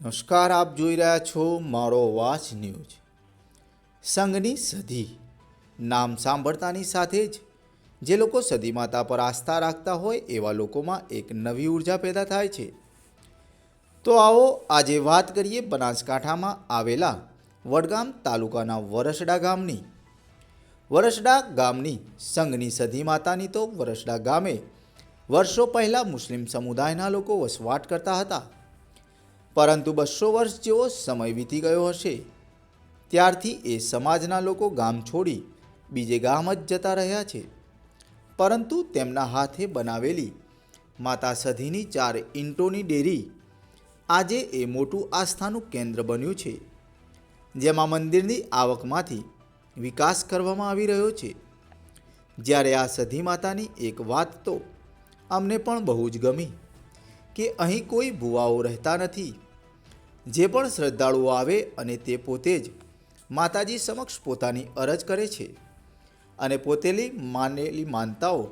નમસ્કાર, આપ જોઈ રહ્યા છો મારો વાચ ન્યૂઝ. સંઘની સધી નામ સાંભળતાની સાથે જ જે લોકો સદી માતા પર આસ્થા રાખતા હોય એવા લોકોમાં એક નવી ઊર્જા પેદા થાય છે. તો આવો આજે વાત કરીએ બનાસકાંઠામાં આવેલા વડગામ તાલુકાના વરસડા ગામની. વરસડા ગામની સંઘની સધી માતાની તો વરસડા ગામે વર્ષો પહેલાં મુસ્લિમ સમુદાયના લોકો વસવાટ કરતા હતા. પરંતુ બસો વર્ષ જેવો સમય વીતી ગયો હશે. ત્યારથી એ સમાજના લોકો ગામ છોડી બીજે ગામ જ જતા રહ્યા છે. પરંતુ તેમના હાથે બનાવેલી માતા સધીની ચાર ઇંટોની ડેરી આજે એ મોટું આસ્થાનું કેન્દ્ર બન્યું છે, જેમાં મંદિરની આવકમાંથી વિકાસ કરવામાં આવી રહ્યો છે. જ્યારે આ સધી માતાની એક વાત તો અમને પણ બહુ જ ગમી, કે અહીં કોઈ ભુવાઓ રહેતા નથી. જે પણ શ્રદ્ધાળુઓ આવે અને તે પોતે જ માતાજી સમક્ષ પોતાની અરજ કરે છે. અને પોતેલી માનેલી માનતાઓ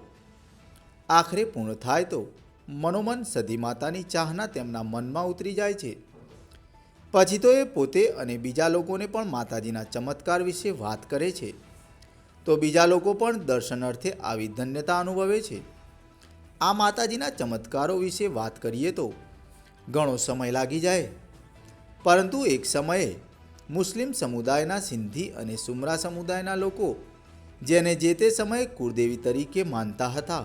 આખરે પૂર્ણ થાય તો મનોમન સધી માતાની ચાહના તેમના મનમાં ઉતરી જાય છે. પછી તો એ પોતે અને બીજા લોકોને પણ માતાજીના ચમત્કાર વિશે વાત કરે છે. તો બીજા લોકો પણ દર્શન અર્થે આવી ધન્યતા અનુભવે છે. આ માતાજીના ચમત્કારો વિશે વાત કરીએ તો ઘણો સમય લાગી જાય. પરંતુ એક સમયે મુસ્લિમ સમુદાયના સિંધી અને સુમરા સમુદાયના લોકો, જેને જે તે સમયે કુળદેવી તરીકે માનતા હતા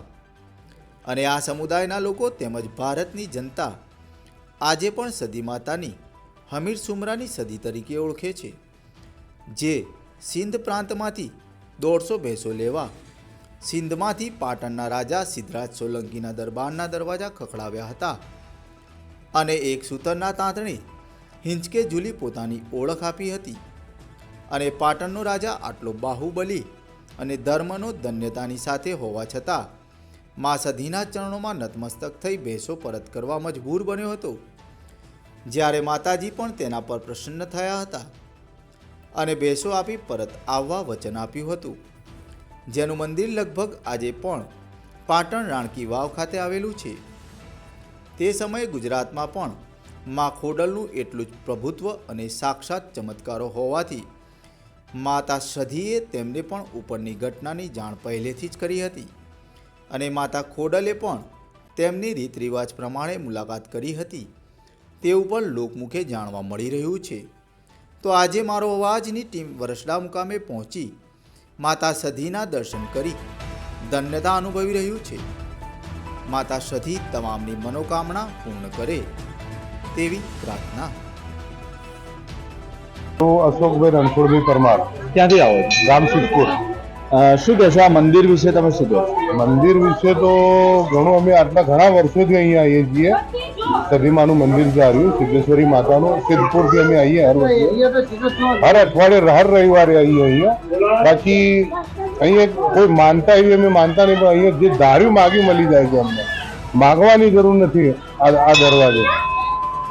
અને આ સમુદાયના લોકો તેમજ ભારતની જનતા આજે પણ સદી માતાની, હમીર સુમરાની સદી તરીકે ઓળખે છે, જે સિંધ પ્રાંતમાંથી દોઢસો ભેંસો લેવા સિંધમાંથી પાટણના રાજા સિદ્ધરાજ સોલંકીના દરબારના દરવાજા ખખડાવ્યા હતા અને એક સૂતરના તાંતણે હિંચકે જુલી પોતાની ઓળખ આપી હતી. અને પાટણનો રાજા આટલો બાહુબલી અને ધર્મનો ધન્યતાની સાથે હોવા છતાં મા સધીના ચરણોમાં નતમસ્તક થઈ ભેંસો પરત કરવા મજબૂર બન્યો હતો. જ્યારે માતાજી પણ તેના પર પ્રસન્ન થયા હતા અને ભેંસો આપી પરત આવવા વચન આપ્યું હતું. જેનું મંદિર લગભગ આજે પણ પાટણ રાણકી વાવ ખાતે આવેલું છે. તે સમયે ગુજરાતમાં પણ મા ખોડલનું એટલું જ પ્રભુત્વ અને સાક્ષાત ચમત્કારો હોવાથી માતા સધીએ તેમને પણ ઉપરની ઘટનાની જાણ પહેલેથી જ કરી હતી. અને માતા ખોડલે પણ તેમની રીત રિવાજ પ્રમાણે મુલાકાત કરી હતી. તેવું પણ લોકમુખે જાણવા મળી રહ્યું છે. તો આજે મારો અવાજની ટીમ વરસડા મુકામે પહોંચી માતા સધીના દર્શન કરી ધન્યતા અનુભવી રહ્યું છે. માતા સધી તમામની મનોકામના પૂર્ણ કરે. તેવી પ્રાર્થના. હું અશોકભાઈ રણછોડભાઈ પરમાર. ક્યાંથી આવો છો? ગામ સિદ્ધપુર. શું કહેશો આ મંદિર વિશે તમે શું કહો મંદિર વિશે તો ઘણું અમે આટલા ઘણા વર્ષોથી અહીંયા આવીએ છીએ. સદીમાનું મંદિર જે આવ્યું સિદ્ધેશ્વરી માતાનું સિદ્ધપુરથી અમે આવીએ હર વર્ષે. હર અઠવાડિયે હર રવિવારે આવીએ અહીંયા. બાકી અહીંયા કોઈ માનતા એવી અમે માનતા નહીં પણ અહીંયા જે ધાર્યું માગ્યું મળી જાય છે અમને. માગવાની જરૂર નથી આ આ દરવાજે.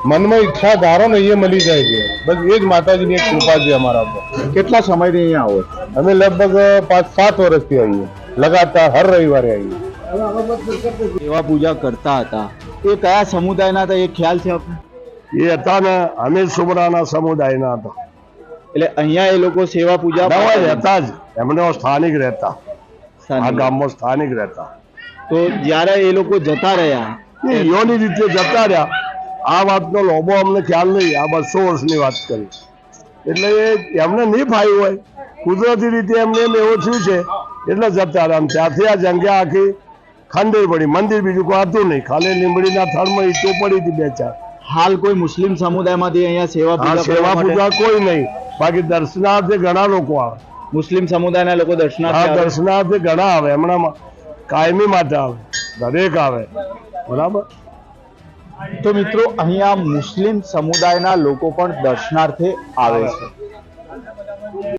મનમાં ઈચ્છા ધારો ને એ મળી જાય છે. બસ એ જ માતાજીની એક કૃપા છે અમારા ઉપર કેટલા સમયથી અહીંયા આવો અમે લગભગ પાંચ સાત વર્ષથી આવીએ. લગાતાર હર રવિવારે આવીએ. સેવા પૂજા કરતા હતા. એ કયા સમુદાયના હતા એ ખ્યાલ છે આપને? એ હતા ને અમે સુમરાના સમુદાયના હતા. એટલે અહીંયા એ લોકો સેવા પૂજા હતા રહેતા જ. એમને સ્થાનિક રહેતા. આ ગામમાં સ્થાનિક રહેતા. તો જ્યારે એ લોકો જતા રહ્યા યોની રીતે જતા રહ્યા. આ વાતનો લોબો અમને ખ્યાલ નહીં આ બસો વર્ષની વાત કરી. એટલે એમને નહીં ફાયું હોય. કુદરતી રીતે એમને એમ એવું થયું છે એટલે જતા રહ્યા ત્યાંથી આ જગ્યા આખી ખંડેર પડી. મંદિર બીજું કોઈ હતું નહીં. ખાલી લીંબડીના થળમાં ઈટો પડી હતી બે ચાર. હાલ કોઈ મુસ્લિમ સમુદાયમાંથી અહીંયા સેવા પૂજા સેવા પૂજા કોઈ નહીં. બાકી દર્શનાર્થે ઘણા લોકો આવે. મુસ્લિમ સમુદાયના લોકો દર્શનાર્થ દર્શનાર્થે દર્શનાર્થે ઘણા આવે. હમણાં કાયમી માટે આવે. દરેક આવે. બરાબર? તો મિત્રો અહીંયા મુસ્લિમ સમુદાયના લોકો પણ દર્શનાર્થે આવે છે.